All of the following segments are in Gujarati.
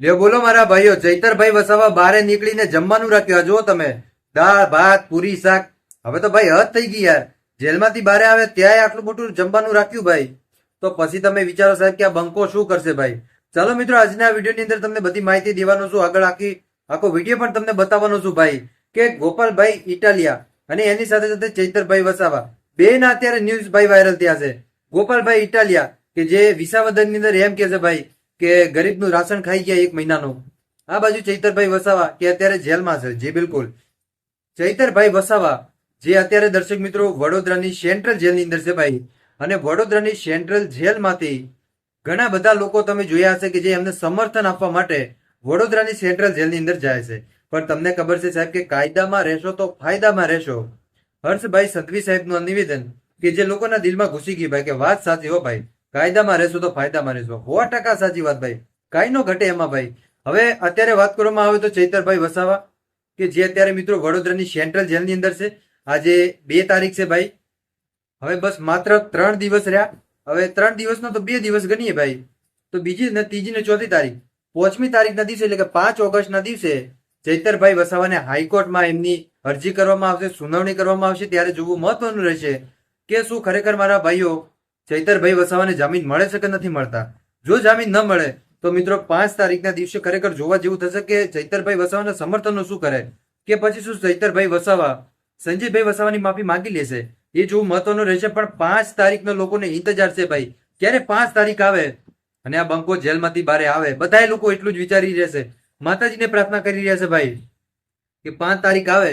લ્યો, બોલો મારા ભાઈઓ, ચૈતરભાઈ વસાવા બારે નીકળીને જમવાનું રાખ્યું. જો તમે, દાળ, ભાત, પૂરી, શાક. હવે તો ભાઈ હદ થઈ ગઈ યાર. જેલમાંથી બારે આવે ત્યાંય આટલું મોટું જમવાનું રાખ્યું ભાઈ. તો પછી તમે વિચારો સાહેબ કે આ બંકો શું કરશે ભાઈ. ચાલો મિત્રો, આજના વિડીયોની અંદર તમને બધી માહિતી દેવાનો છું. આગળ આખી, આખો વીડિયો પણ તમને બતાવવાનો છું ભાઈ કે ગોપાલભાઈ ઇટાલિયા અને એની સાથે સાથે ચૈતરભાઈ વસાવા. બે ના અત્યારે ન્યૂઝ ભાઈ વાયરલ થયા છે. ગોપાલભાઈ ઇટાલિયા, કે જે વિસાવદનની અંદર એમ કે છે ભાઈ કે ગરીબનું રાશન ખાઈ ગયા એક મહિનાનું. આ બાજુ ચૈતરભાઈ વસાવા, કે અત્યારે જેલમાં છે. જે, બિલકુલ. ચૈતરભાઈ વસાવા, જે અત્યારે દર્શક મિત્રો વડોદરાની સેન્ટ્રલ જેલની અંદર છે ભાઈ. અને વડોદરાની સેન્ટ્રલ જેલમાંથી ઘણા બધા લોકો તમે જોયા હશે કે જે એમને સમર્થન આપવા માટે વડોદરાની સેન્ટ્રલ જેલની અંદર જાય છે. પણ તમને ખબર છે સાહેબ કે કાયદામાં રહેશો તો ફાયદામાં રહેશો. હર્ષભાઈ સંતવી સાહેબનું નિવેદન કે જે લોકોના દિલમાં ઘૂસી ગઈ ભાઈ, કે વાત સાચી હો ભાઈ. કાયદામાં રહેશો તો ફાયદામાં રહેશો. સો ટકા સાચી વાત ભાઈ. કાંઈ નો ઘટે એમાં ભાઈ. હવે અત્યારે વાત કરવામાં આવે તો ચૈતરભાઈ વસાવા, કે જે અત્યારે મિત્રો વડોદરાની સેન્ટ્રલ જેલની અંદર છે. આજે બે તારીખ છે ભાઈ. હવે બસ માત્ર ત્રણ દિવસ રહ્યા. હવે ત્રણ દિવસનો તો બે દિવસ ગણીએ ભાઈ. તો બીજી ને ત્રીજી ને ચોથી તારીખ. પાંચમી તારીખના દિવસે એટલે કે પાંચ ઓગસ્ટના દિવસે ચૈતરભાઈ વસાવાને હાઈકોર્ટમાં એમની અરજી કરવામાં આવશે, સુનાવણી કરવામાં આવશે. ત્યારે જોવું મહત્વનું રહેશે કે શું ખરેખર મારા ભાઈઓ ચૈતરભાઈ વસાવાને જામીન મળે છે કે નથી મળતા? જો જામીન ન મળે, તો મિત્રો પાંચ તારીખના દિવસે ખરેખર જોવા જેવું થશે કે ચૈતરભાઈ વસાવાના સમર્થનો શું કરે? કે પછી શું ચૈતરભાઈ વસાવા, સંજયભાઈ વસાવાની માફી માંગી લેશે? એ જોવું મહત્વનું રહેશે, પણ પાંચ તારીખનો લોકોને ઇંતજાર છે ભાઈ. ક્યારે પાંચ તારીખ આવે? અને આ બંકો જેલમાંથી બહાર આવે. બધા લોકો એટલું જ વિચારી રહેશે. માતાજીને પ્રાર્થના કરી રહ્યા છે ભાઈ, કે પાંચ તારીખ આવે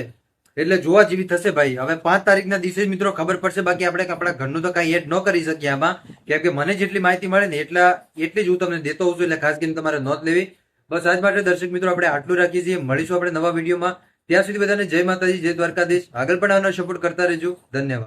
એટલે જોવા જેવી થશે ભાઈ. હવે પાંચ તારીખના દિવસે મિત્રો ખબર પડશે. બાકી આપણે આપણા ઘરનું તો કાંઈ એડ ન કરી શકીએ આમાં. કેમ કે મને જેટલી માહિતી મળે ને એટલા એટલી જ હું તમને દેતો હોઉં છું. એટલે ખાસ કરીને તમારે નોંધ લેવી. બસ આજ માટે દર્શક મિત્રો આપણે આટલું રાખીએ છીએ. મળીશું આપણે નવા વિડીયોમાં. ત્યાં સુધી બધાને જય માતાજી, જય દ્વારકાધીશ. આગળ પણ આવનાર સપોર્ટ કરતા રહેજો. ધન્યવાદ.